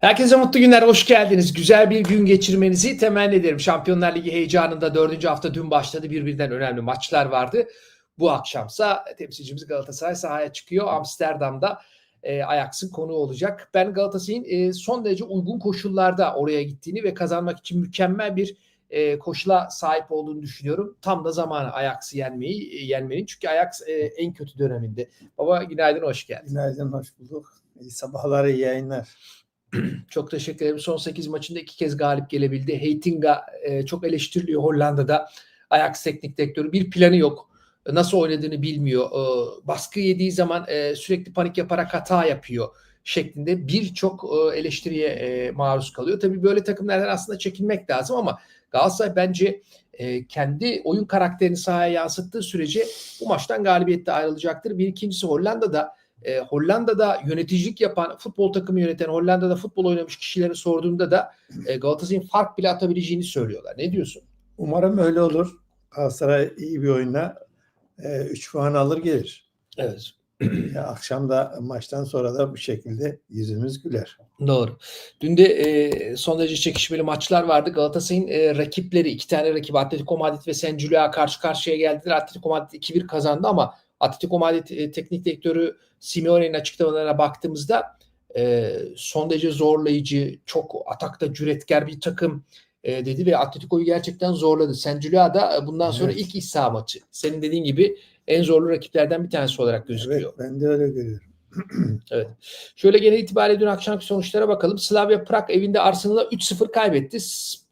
Herkese mutlu günler, hoş geldiniz. Güzel bir gün geçirmenizi temenni ederim. Şampiyonlar Ligi heyecanında dördüncü hafta dün başladı. Birbirinden önemli maçlar vardı. Bu akşamsa temsilcimiz Galatasaray sahaya çıkıyor. Amsterdam'da e, Ajax'ın konuğu olacak. Ben Galatasaray'ın e, son derece uygun koşullarda oraya gittiğini ve kazanmak için mükemmel bir e, koşula sahip olduğunu düşünüyorum. Tam da zamanı Ajax'ı yenmeyi, e, yenmenin. Çünkü Ajax e, en kötü döneminde. Baba günaydın, hoş geldin. Günaydın, hoş bulduk. İyi sabahlar, iyi yayınlar. Çok teşekkür ederim. Son 8 maçında iki kez galip gelebildi. Heitinga e, çok eleştiriliyor Hollanda'da. Ajax teknik direktörü. Bir planı yok. Nasıl oynadığını bilmiyor. E, baskı yediği zaman e, sürekli panik yaparak hata yapıyor şeklinde birçok e, eleştiriye e, maruz kalıyor. Tabii böyle takımlardan aslında çekinmek lazım ama Galatasaray bence e, kendi oyun karakterini sahaya yansıttığı sürece bu maçtan galibiyette ayrılacaktır. Bir ikincisi Hollanda'da e, Hollanda'da yöneticilik yapan, futbol takımı yöneten, Hollanda'da futbol oynamış kişilere sorduğumda da e, Galatasaray'ın fark bile atabileceğini söylüyorlar. Ne diyorsun? Umarım öyle olur. Galatasaray iyi bir oyunla 3 puan alır gelir. Evet. Ya, akşam da maçtan sonra da bu şekilde yüzümüz güler. Doğru. Dün de e, son derece çekişmeli maçlar vardı. Galatasaray'ın e, rakipleri, iki tane rakip Atletico Madrid ve San Giulia karşı karşıya geldiler. Atletico Madrid 2-1 kazandı ama Atletico Madrid e, teknik direktörü Simeone'nin açıklamalarına baktığımızda e, son derece zorlayıcı, çok atakta cüretkar bir takım e, dedi ve Atletico'yu gerçekten zorladı. San Giulia da e, bundan sonra Evet. ilk iç saha maçı. Senin dediğin gibi en zorlu rakiplerden bir tanesi olarak gözüküyor. Evet, ben de öyle görüyorum. Şöyle genel itibariyle dün akşamki sonuçlara bakalım. Slavia Prag evinde Arsenal'a 3-0 kaybetti.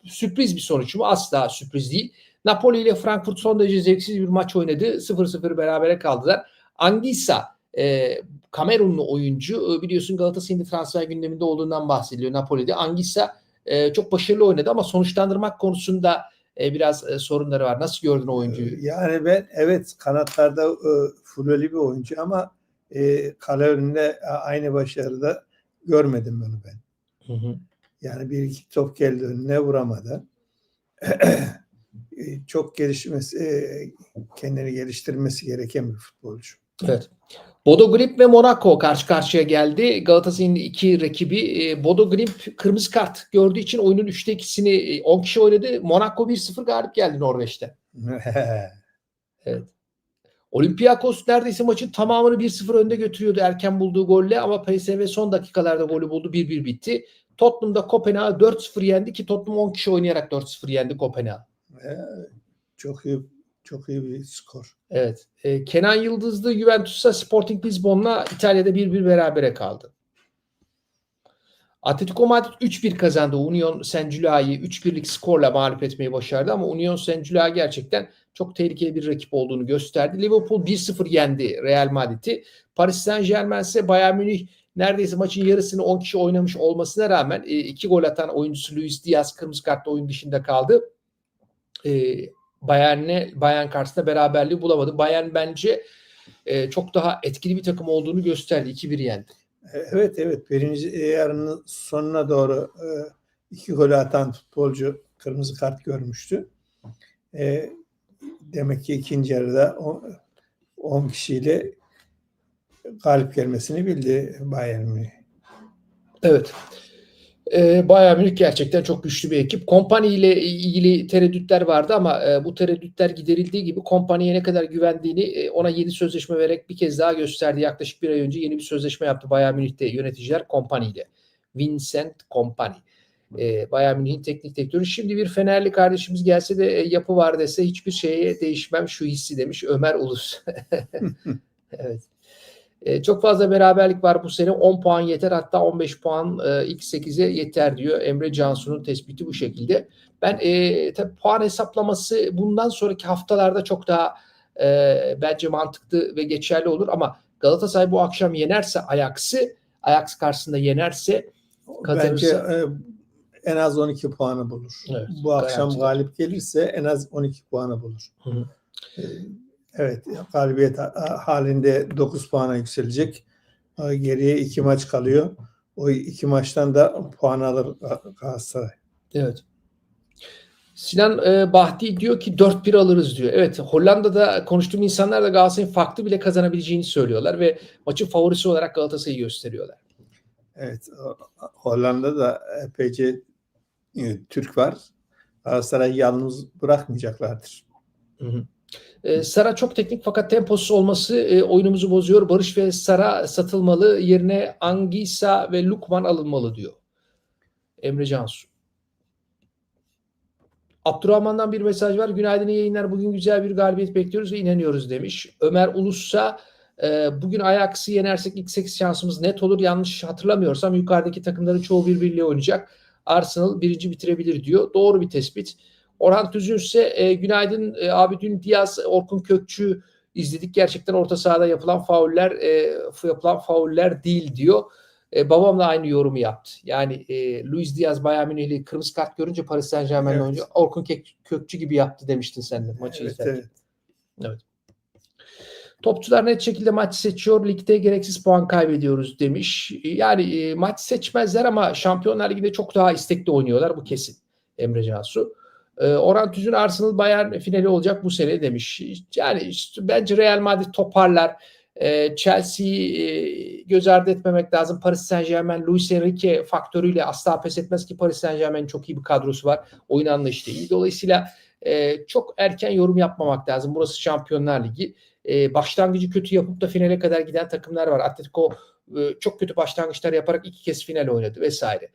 Sürpriz bir sonuç mu? Asla sürpriz değil. Napoli ile Frankfurt son derece zevksiz bir maç oynadı. 0-0 berabere kaldılar. Angisa e, Kamerunlu oyuncu e, biliyorsun Galatasaray'ın transfer gündeminde olduğundan bahsediliyor Napoli'de. Angisa e, çok başarılı oynadı ama sonuçlandırmak konusunda e, biraz e, sorunları var. Nasıl gördün oyuncuyu? Yani ben evet kanatlarda e, fulloli bir oyuncu ama e, kale önünde aynı başarıda görmedim bunu ben. Hı hı. Yani bir iki top geldi önüne vuramadı. E, Çok gelişmesi, e, kendini geliştirmesi gereken bir futbolcu. Evet. Bodo Glimt ve Monaco karşı karşıya geldi. Galatasaray'ın iki rakibi. E, Bodo Glimt kırmızı kart gördüğü için oyunun 3'te 2'sini 10 kişi oynadı. Monaco 1-0 galip geldi Norveç'te. Olympiakos neredeyse maçın tamamını 1-0 önde götürüyordu erken bulduğu golle ama PSV son dakikalarda golü buldu 1-1 bitti. Tottenham'da Kopenhag'ı 4-0 yendi ki Tottenham 10 kişi oynayarak 4-0 yendi Kopenhag. E, çok iyi çok iyi bir skor. Evet. E, Kenan Yıldızlı Juventus'a Sporting Lisbon'la İtalya'da 1-1 berabere kaldı. Atletico Madrid 3-1 kazandı. Union San Giulia'yı 3-1'lik skorla mağlup etmeyi başardı ama Union San Giulia gerçekten çok tehlikeli bir rakip olduğunu gösterdi. Liverpool 1-0 yendi Real Madrid'i. Paris Saint-Germain ise Bayern Münih neredeyse maçın yarısını 10 kişi oynamış olmasına rağmen 2 gol atan oyuncusu Luis Diaz kırmızı kartla oyun dışında kaldı. E, Bayern'e Bayern karşısında beraberliği bulamadı. Bayern bence e, çok daha etkili bir takım olduğunu gösterdi. 2-1 yendi. E, Evet evet birinci yarının sonuna doğru e, iki gol atan futbolcu kırmızı kart görmüştü. E, demek ki ikinci yarıda 10 kişiyle galip gelmesini bildi Bayern Münih. Evet. E, Bayern Münih gerçekten çok güçlü bir ekip. Kompany ile ilgili tereddütler vardı ama e, bu tereddütler giderildiği gibi Kompany'ye ne kadar güvendiğini e, ona yeni sözleşme vererek bir kez daha gösterdi. Yaklaşık bir ay önce yeni bir sözleşme yaptı Bayern Münih'te yöneticiler Kompany ile. Vincent Kompany. E, Bayern Münih'in teknik direktörü. Şimdi bir Fenerli kardeşimiz gelse de e, yapı var dese hiçbir şeye değişmem şu hissi demiş Ömer Ulus. evet. E, çok fazla beraberlik var bu sene. 10 puan yeter hatta 15 puan e, ilk 8'e yeter diyor. Emre Cansu'nun tespiti bu şekilde. Ben e, tabii puan hesaplaması bundan sonraki haftalarda çok daha e, bence mantıklı ve geçerli olur ama Galatasaray bu akşam yenerse Ajax'ı Ajax karşısında yenerse Bence Kazanırsa- e, en az 12 puanı bulur. Evet, Bu akşam galip gelirse en az 12 puanı bulur. Hı hı. E, Evet galibiyet ha- halinde 9 puana yükselecek. Geriye 2 maç kalıyor. O iki maçtan da puan alır Ga- Galatasaray. Evet. Sinan e, Bahti diyor ki 4-1 alırız diyor. Evet Hollanda'da konuştuğum insanlar da Galatasaray'ın farklı bile kazanabileceğini söylüyorlar ve maçın favorisi olarak Galatasaray'ı gösteriyorlar. Evet. Hollanda'da epeyce e, Türk var. Galatasaray yalnız bırakmayacaklardır. Hı hı. Ee, Sara çok teknik fakat temposuz olması e, oyunumuzu bozuyor. Barış ve Sara satılmalı. Yerine Angisa ve Lukman alınmalı diyor. Emre Cansu. Abdurrahman'dan bir mesaj var. Günaydın yayınlar. Bugün güzel bir galibiyet bekliyoruz ve inanıyoruz demiş. Ömer Ulus'a e, bugün Ajax'ı yenersek ilk 8 şansımız net olur. Yanlış hatırlamıyorsam yukarıdaki takımların çoğu birbiriyle oynayacak. Arsenal birinci bitirebilir diyor. Doğru bir tespit. Orhan Tüzün ise e, günaydın e, abi dün Diaz, Orkun Kökçü izledik. Gerçekten orta sahada yapılan fauller e, yapılan fauller değil diyor. E, babam da aynı yorumu yaptı. Yani e, Luis Diaz Bayern Münih'li kırmızı kart görünce Paris Saint Germain'le Evet. oyuncu Orkun Kökçü gibi yaptı demiştin sen de maçı Evet, izlerken. evet. Topçular net şekilde maç seçiyor. Ligde gereksiz puan kaybediyoruz demiş. Yani e, maç seçmezler ama Şampiyonlar Ligi'nde çok daha istekli oynuyorlar. Bu kesin. Emre Cansu. E, Orhan Tüzün Arsenal Bayern finali olacak bu sene demiş. Yani işte bence Real Madrid toparlar. E, Chelsea'yi göz ardı etmemek lazım. Paris Saint Germain, Luis Enrique faktörüyle asla pes etmez ki Paris Saint Germain'in çok iyi bir kadrosu var. Oyun anlayışı iyi. Dolayısıyla e, çok erken yorum yapmamak lazım. Burası Şampiyonlar Ligi e, başlangıcı kötü yapıp da finale kadar giden takımlar var. Atletico e, çok kötü başlangıçlar yaparak iki kez final oynadı vesaire.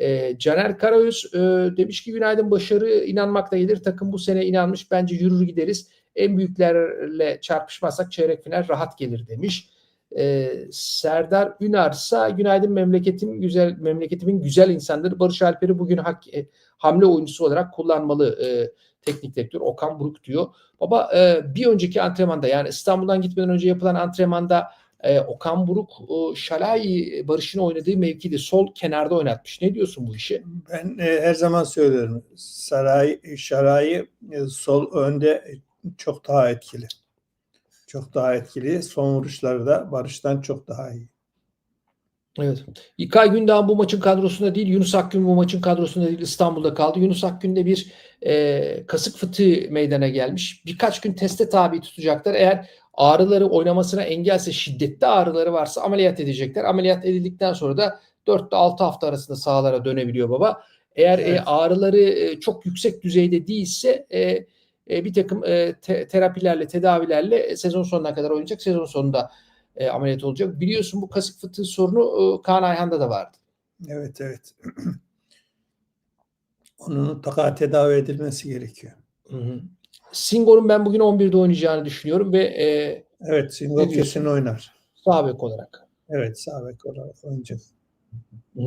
E, Caner Karayüz e, demiş ki günaydın başarı inanmakla gelir. Takım bu sene inanmış. Bence yürür gideriz. En büyüklerle çarpışmazsak çeyrek final rahat gelir demiş. E, Serdar Ünarsa günaydın memleketim güzel memleketimin güzel insanları Barış Alper'i bugün hak, e, hamle oyuncusu olarak kullanmalı e, teknik direktör Okan Buruk diyor. Baba e, bir önceki antrenmanda yani İstanbul'dan gitmeden önce yapılan antrenmanda e, Okan Buruk e, Şalai Barış'ın oynadığı mevkide sol kenarda oynatmış. Ne diyorsun bu işe? Ben e, her zaman söylüyorum. Saray, Şaray'ı e, sol önde e, çok daha etkili. Çok daha etkili. Son vuruşları da Barış'tan çok daha iyi. Evet. İlkay Gündoğan bu maçın kadrosunda değil. Yunus Akgün bu maçın kadrosunda değil. İstanbul'da kaldı. Yunus Akgün'de bir e, kasık fıtığı meydana gelmiş. Birkaç gün teste tabi tutacaklar. Eğer ağrıları oynamasına engelse şiddetli ağrıları varsa ameliyat edecekler. Ameliyat edildikten sonra da 4 ile 6 hafta arasında sahalara dönebiliyor baba. Eğer e, Evet. ağrıları e, çok yüksek düzeyde değilse e, e, bir takım e, te- terapilerle, tedavilerle e, sezon sonuna kadar oynayacak. Sezon sonunda e, ameliyat olacak. Biliyorsun bu kasık fıtığı sorunu e, Kaan Ayhan'da da vardı. Evet evet. Onun mutlaka tedavi edilmesi gerekiyor. Hı hı. Singo'nun ben bugün 11'de oynayacağını düşünüyorum ve e, Evet, Singo Ne diyorsun? kesin oynar. sağ bek olarak. Evet, sağ bek olarak oynayacak. Hı.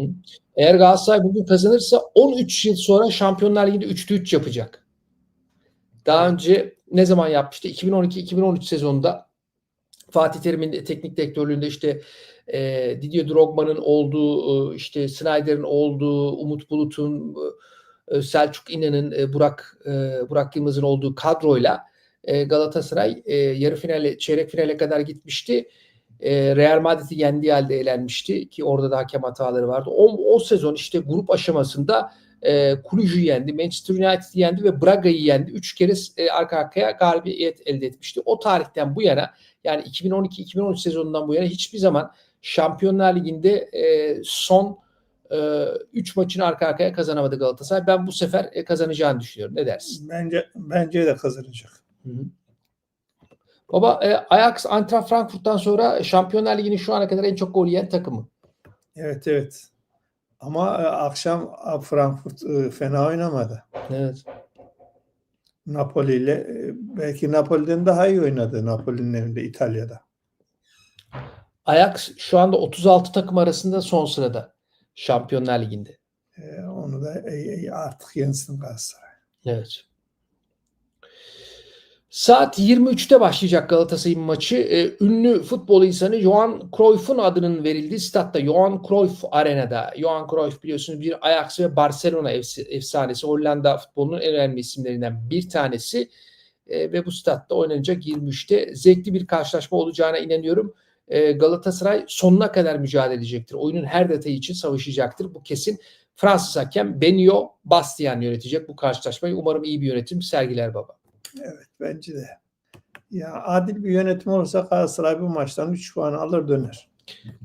Eğer Galatasaray bugün kazanırsa 13 yıl sonra Şampiyonlar Ligi'nde 3'te 3 yapacak. Daha önce ne zaman yapmıştı? 2012-2013 sezonunda Fatih Terim'in teknik direktörlüğünde işte e, Didier Drogba'nın olduğu, e, işte Snyder'in olduğu, Umut Bulut'un, e, Selçuk İnan'ın, e, Burak e, Burak Yılmaz'ın olduğu kadroyla e, Galatasaray e, yarı finale, çeyrek finale kadar gitmişti. E, Real Madrid'i yendiği halde elenmişti ki orada da hakem hataları vardı. O, o sezon işte grup aşamasında e, Kulücü yendi, Manchester United'i yendi ve Braga'yı yendi. Üç kere e, arka arkaya galibiyet elde etmişti. O tarihten bu yana yani 2012-2013 sezonundan bu yana hiçbir zaman Şampiyonlar Ligi'nde e, son 3 maçını arka arkaya kazanamadı Galatasaray. Ben bu sefer e, kazanacağını düşünüyorum. Ne dersin? Bence bence de kazanacak. Hı hı. Baba e, Ajax Eintracht Frankfurt'tan sonra Şampiyonlar Ligi'nin şu ana kadar en çok gol yiyen takımı. Evet evet. Ama e, akşam e, Frankfurt e, fena oynamadı. Evet. Napoli ile e, belki Napoli'den daha iyi oynadı Napoli'nin evinde İtalya'da. Ajax şu anda 36 takım arasında son sırada Şampiyonlar Ligi'nde. E, onu da e, e, artık yensin Galatasaray. Evet. Saat 23'te başlayacak Galatasaray'ın maçı. Ee, ünlü futbol insanı Johan Cruyff'un adının verildiği statta Johan Cruyff Arena'da. Johan Cruyff biliyorsunuz bir Ajax ve Barcelona efs- efsanesi. Hollanda futbolunun en önemli isimlerinden bir tanesi. Ee, ve bu statta oynanacak 23'te. Zevkli bir karşılaşma olacağına inanıyorum. Ee, Galatasaray sonuna kadar mücadele edecektir. Oyunun her detayı için savaşacaktır. Bu kesin. Fransız hakem Benio Bastian yönetecek bu karşılaşmayı. Umarım iyi bir yönetim sergiler baba. Evet bence de. Ya adil bir yönetim olursa Galatasaray bu maçtan 3 puan alır döner.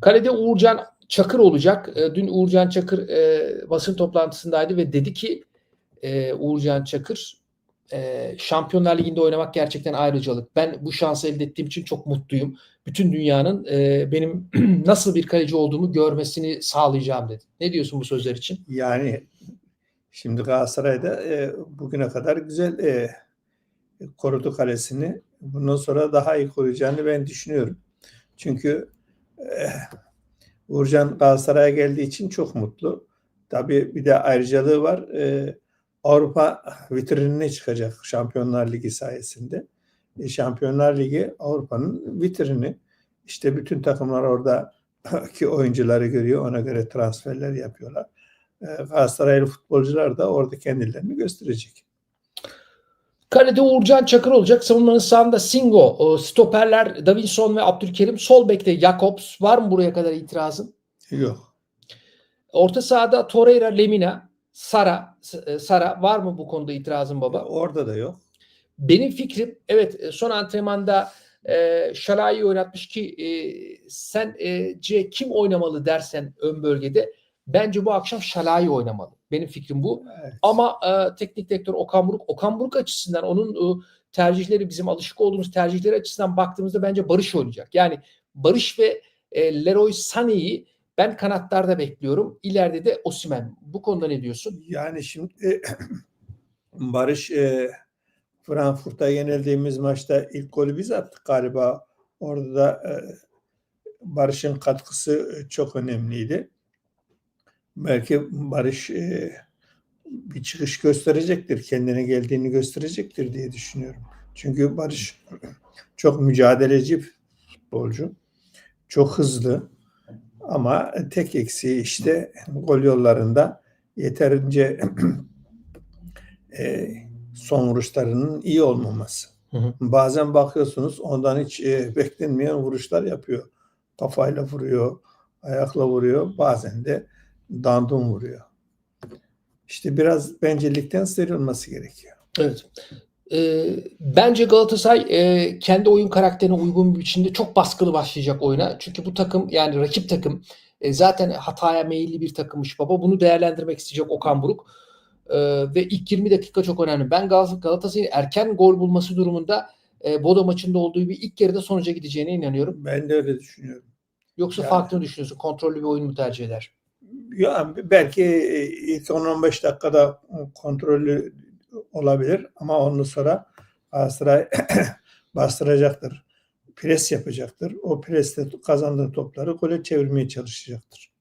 Kalede Uğurcan Çakır olacak. E, Dün Uğurcan Çakır e, basın toplantısındaydı ve dedi ki e, Uğurcan Çakır e, Şampiyonlar Ligi'nde oynamak gerçekten ayrıcalık. Ben bu şansı elde ettiğim için çok mutluyum. Bütün dünyanın e, benim nasıl bir kaleci olduğumu görmesini sağlayacağım dedi. Ne diyorsun bu sözler için? Yani şimdi Galatasaray'da e, bugüne kadar güzel e, korudu kalesini. Bundan sonra daha iyi koruyacağını ben düşünüyorum. Çünkü e, Uğurcan Galatasaray'a geldiği için çok mutlu. Tabii bir de ayrıcalığı var. E, Avrupa vitrinine çıkacak Şampiyonlar Ligi sayesinde. E, Şampiyonlar Ligi Avrupa'nın vitrini. İşte bütün takımlar orada ki oyuncuları görüyor. Ona göre transferler yapıyorlar. E, Galatasaraylı futbolcular da orada kendilerini gösterecek. Kalede Uğurcan Çakır olacak. Savunmanın sağında Singo, stoperler Davinson ve Abdülkerim. Sol bekte Jakobs. Var mı buraya kadar itirazın? Yok. Orta sahada Torreira, Lemina, Sara, e, Sara var mı bu konuda itirazın baba? Orada da yok. Benim fikrim evet e, son antrenmanda e, Şalai'yi oynatmış ki e, sen e, C kim oynamalı dersen ön bölgede bence bu akşam Şalai oynamalı. Benim fikrim bu. Evet. Ama e, teknik direktör Okan Buruk, Okan Buruk açısından onun e, tercihleri bizim alışık olduğumuz tercihleri açısından baktığımızda bence Barış oynayacak. Yani Barış ve e, Leroy Sané'yi ben kanatlarda bekliyorum. İleride de Osimhen. Bu konuda ne diyorsun? Yani şimdi e, Barış e, Frankfurt'a yenildiğimiz maçta ilk golü biz attık galiba. Orada da e, Barış'ın katkısı e, çok önemliydi. Belki Barış e, bir çıkış gösterecektir, kendine geldiğini gösterecektir diye düşünüyorum. Çünkü Barış çok mücadeleci bir futbolcu. Çok hızlı. Ama tek eksiği işte gol yollarında yeterince e, son vuruşlarının iyi olmaması. Hı hı. Bazen bakıyorsunuz ondan hiç e, beklenmeyen vuruşlar yapıyor. Kafayla vuruyor, ayakla vuruyor, bazen de dandum vuruyor. İşte biraz bencillikten sıyrılması gerekiyor. Evet. Ee, bence Galatasaray e, kendi oyun karakterine uygun bir biçimde çok baskılı başlayacak oyuna. Çünkü bu takım yani rakip takım e, zaten hataya meyilli bir takımmış baba. Bunu değerlendirmek isteyecek Okan Buruk. Ee, ve ilk 20 dakika çok önemli. Ben Gal- Galatasaray'ın erken gol bulması durumunda e, Bodo maçında olduğu gibi ilk yarıda sonuca gideceğine inanıyorum. Ben de öyle düşünüyorum. Yoksa Yani- farklı mı düşünüyorsun? Kontrollü bir oyun mu tercih eder? Ya belki e, ilk 10-15 dakikada kontrollü olabilir ama ondan sonra Galatasaray bastıracaktır. Pres yapacaktır. O presle kazandığı topları gole çevirmeye çalışacaktır.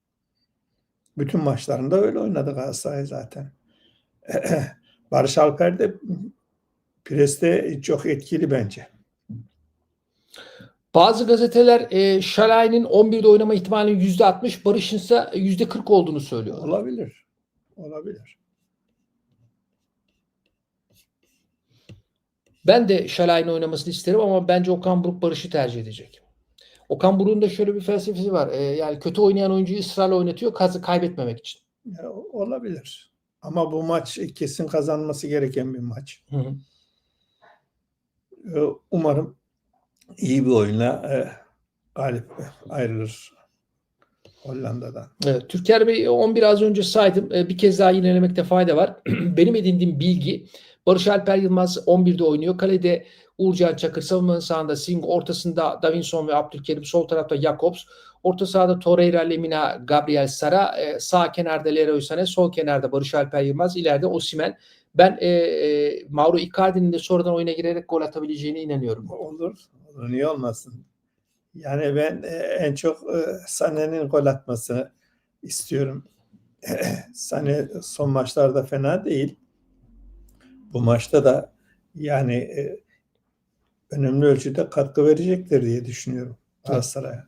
Bütün maçlarında öyle oynadı Galatasaray zaten. Barış Alper de preste çok etkili bence. Bazı gazeteler e, Şalay'ın 11'de oynama ihtimalinin %60, Barış'ın ise %40 olduğunu söylüyor. Olabilir. Olabilir. Ben de Şalay'ın oynamasını isterim ama bence Okan Buruk Barış'ı tercih edecek. Okan Buruk'un da şöyle bir felsefesi var. E, yani kötü oynayan oyuncuyu ısrarla oynatıyor kazı kaybetmemek için. Ya, olabilir. Ama bu maç kesin kazanması gereken bir maç. Hı hı. Ee, Umarım iyi bir oyunla e, galip ayrılır Hollanda'dan. Evet, Türker Bey 11 az önce saydım. E, Bir kez daha yinelemekte fayda var. Benim edindiğim bilgi Barış Alper Yılmaz 11'de oynuyor. Kalede Uğurcan Çakır, savunmanın sağında Singh, ortasında Davinson ve Abdülkerim, sol tarafta Jakobs, orta sahada Torreira, Lemina, Gabriel Sara, e, sağ kenarda Leroy Sané, sol kenarda Barış Alper Yılmaz, ileride Osimhen. Ben e, e, Mauro Icardi'nin de sonradan oyuna girerek gol atabileceğine inanıyorum. Olur. Olur. Niye olmasın? Yani ben e, en çok e, Sané'nin gol atmasını istiyorum. Sané son maçlarda fena değil. Bu maçta da yani e, önemli ölçüde katkı verecektir diye düşünüyorum Galatasaray'a.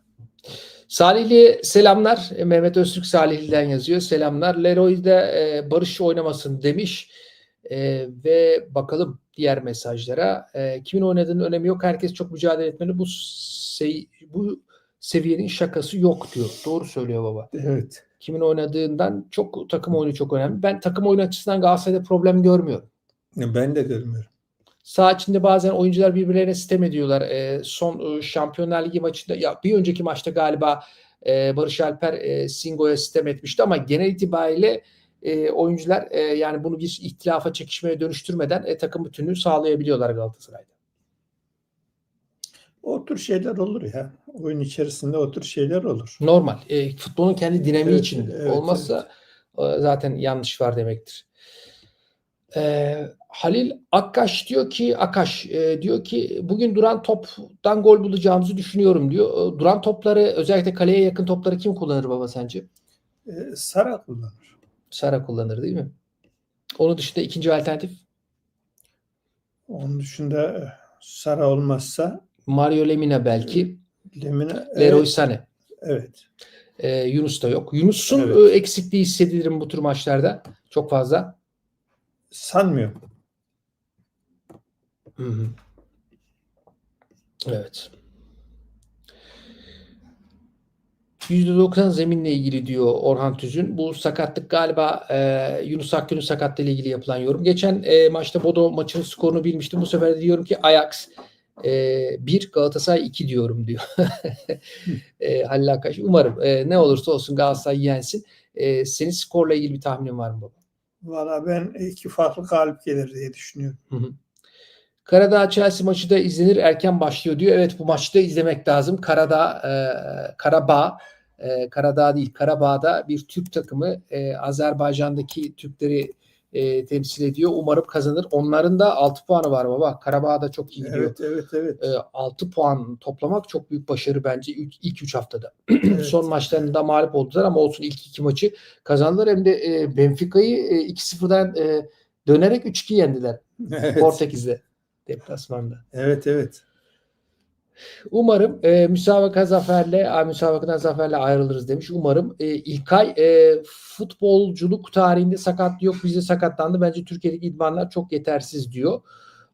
Salihli selamlar. Mehmet Öztürk Salihli'den yazıyor. Selamlar. Leroy'da e, Barış oynamasın demiş. E, ve bakalım diğer mesajlara. E, kimin oynadığının önemi yok. Herkes çok mücadele etmeli. Bu se- bu seviyenin şakası yok diyor. Doğru söylüyor baba. Evet. Kimin oynadığından çok takım oyunu çok önemli. Ben takım oyunu açısından Galatasaray'da problem görmüyorum. Ben de görmüyorum. Sağ içinde bazen oyuncular birbirlerine sitem ediyorlar. E, son e, Şampiyonlar Ligi maçında ya bir önceki maçta galiba e, Barış Alper e, Singo'ya sitem etmişti ama genel itibariyle e, oyuncular e, yani bunu bir ihtilafa çekişmeye dönüştürmeden e, takım bütünlüğü sağlayabiliyorlar Galatasaray'da. O tür şeyler olur ya. Oyun içerisinde o tür şeyler olur. Normal. E, futbolun kendi dinamiği Evet, içinde. evet, Olmazsa e, zaten yanlış var demektir. E, Halil Akkaş diyor ki Akaş e, diyor ki bugün duran toptan gol bulacağımızı düşünüyorum diyor. E, duran topları özellikle kaleye yakın topları kim kullanır baba sence? Ee, Sara kullanır. Sara kullanır değil mi? Onun dışında ikinci alternatif Onun dışında e, Sara olmazsa Mario Lemina belki. Lemina Leroy evet, Sané. evet. E, Yunus da yok. Yunus'un Evet. e, eksikliği hissedilir mi bu tür maçlarda? Çok fazla. Sanmıyorum. Hı hı. Evet. %90 zeminle ilgili diyor Orhan Tüzün. Bu sakatlık galiba e, Yunus Akgün'ün sakatlığı ile ilgili yapılan yorum. Geçen e, maçta Bodo maçının skorunu bilmiştim. Bu sefer de diyorum ki Ajax e, 1 Galatasaray 2 diyorum diyor. e, Halil Akaş. Umarım e, ne olursa olsun Galatasaray yensin. E, senin skorla ilgili bir tahminin var mı baba? Valla ben iki farklı galip gelir diye düşünüyorum. Hı hı. Karadağ Chelsea maçı da izlenir erken başlıyor diyor. Evet bu maçı da izlemek lazım. Karadağ, e, Karabağ, e, Karadağ değil Karabağ'da bir Türk takımı e, Azerbaycan'daki Türkleri e, temsil ediyor. Umarım kazanır. Onların da 6 puanı var baba. Karabağ da çok iyi gidiyor. Evet, evet, evet. E, 6 puan toplamak çok büyük başarı bence ilk, ilk 3 haftada. Evet. Son maçlarında mağlup oldular ama olsun ilk iki maçı kazandılar. Hem de e, Benfica'yı e, 2-0'dan e, dönerek 3-2 yendiler. Evet, Portekiz'de deplasmanda. evet, evet. Umarım e, müsabaka zaferle, müsabakadan zaferle ayrılırız demiş. Umarım e, İlkay e, futbolculuk tarihinde sakat yok bizde sakatlandı. Bence Türkiye'deki idmanlar çok yetersiz diyor.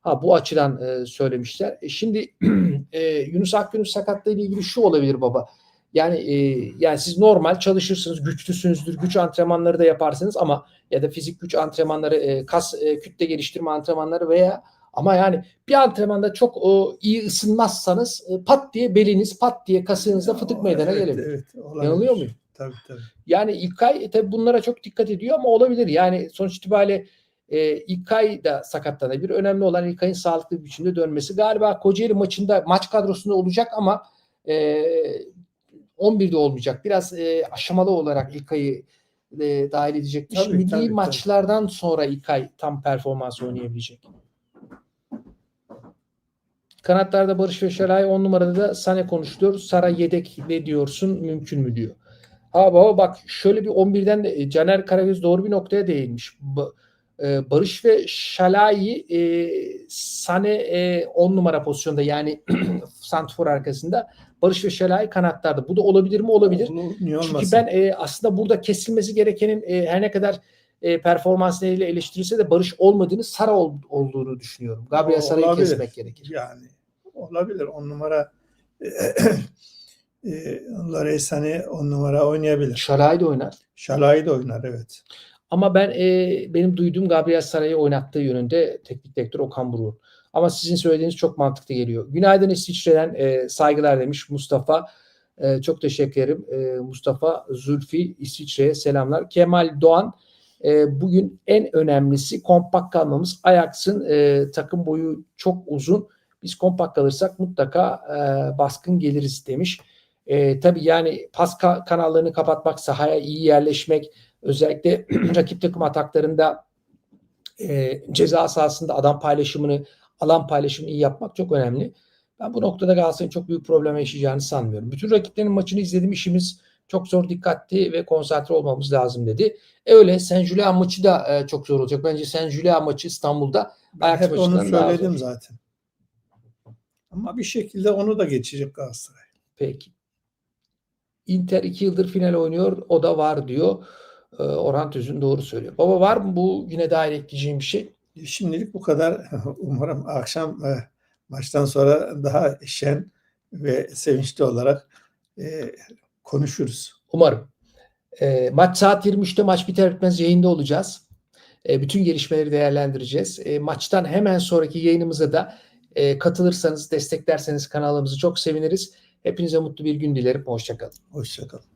Ha bu açıdan e, söylemişler. E, şimdi e, Yunus Akgün'ün sakatlığı ile ilgili şu olabilir baba. Yani e, yani siz normal çalışırsınız, güçlüsünüzdür, güç antrenmanları da yaparsınız ama ya da fizik güç antrenmanları, e, kas e, kütle geliştirme antrenmanları veya ama yani bir antrenmanda çok o, iyi ısınmazsanız e, pat diye beliniz, pat diye kasığınızda fıtık meydana evet, gelebilir. Evet. Yanılıyor muyum? Tabii tabii. Yani İlkay tabii bunlara çok dikkat ediyor ama olabilir. Yani sonuç itibariyle e, İlkay da sakatlanabilir. Önemli olan İlkay'ın sağlıklı bir biçimde dönmesi. Galiba Kocaeli maçında maç kadrosunda olacak ama e, 11'de olmayacak. Biraz e, aşamalı olarak İlkay'ı e, dahil edecektir. Tabii, Milli tabii, tabii. maçlardan sonra İlkay tam performans oynayabilecek. Kanatlarda Barış ve Şalay 10 numarada da Sane konuşuluyor. Sara yedek ne diyorsun mümkün mü diyor. Ha baba bak şöyle bir 11'den de e, Caner Karagöz doğru bir noktaya değinmiş. Ba- e, Barış ve Şalay'ı e, Sane e, 10 numara pozisyonda yani Santfor arkasında Barış ve Şalay kanatlarda. Bu da olabilir mi? Olabilir. Olur, Çünkü ben e, aslında burada kesilmesi gerekenin e, her ne kadar e, performanslarıyla eleştirilse de Barış olmadığını Sara ol- olduğunu düşünüyorum. Gabriel Sara'yı kesmek gerekir. Yani olabilir. On numara e, Larey Sane on numara oynayabilir. Şalay da oynar. Şalay da oynar evet. Ama ben e, benim duyduğum Gabriel Saray'ı oynattığı yönünde teknik direktör Okan Buruk'un. Ama sizin söylediğiniz çok mantıklı geliyor. Günaydın İsviçre'den e, saygılar demiş Mustafa. E, çok teşekkür ederim. E, Mustafa Zülfi İsviçre'ye selamlar. Kemal Doğan e, bugün en önemlisi kompakt kalmamız. Ajax'ın e, takım boyu çok uzun. Biz kompakt kalırsak mutlaka e, baskın geliriz demiş. E, tabii yani pas ka- kanallarını kapatmak, sahaya iyi yerleşmek, özellikle rakip takım ataklarında e, ceza sahasında adam paylaşımını, alan paylaşımını iyi yapmak çok önemli. Ben bu noktada Galatasaray'ın çok büyük problem yaşayacağını sanmıyorum. Bütün rakiplerin maçını izledim. işimiz çok zor, dikkatli ve konsantre olmamız lazım dedi. E öyle Saint Julien maçı da e, çok zor olacak. Bence Saint Julien maçı İstanbul'da Ajax hep onu daha söyledim zor. zaten. Ama bir şekilde onu da geçecek Galatasaray. Peki. Inter iki yıldır final oynuyor. O da var diyor. Ee, Orhan Tüzün doğru söylüyor. Baba var mı bu yine dair ekleyeceğim bir şey? Şimdilik bu kadar. Umarım akşam e, maçtan sonra daha şen ve sevinçli olarak e, konuşuruz. Umarım. Ee, maç saat 23'te maç biter bitmez yayında olacağız. E, bütün gelişmeleri değerlendireceğiz. E, maçtan hemen sonraki yayınımıza da e, katılırsanız, desteklerseniz kanalımızı çok seviniriz. Hepinize mutlu bir gün dilerim. Hoşçakalın. Hoşçakalın.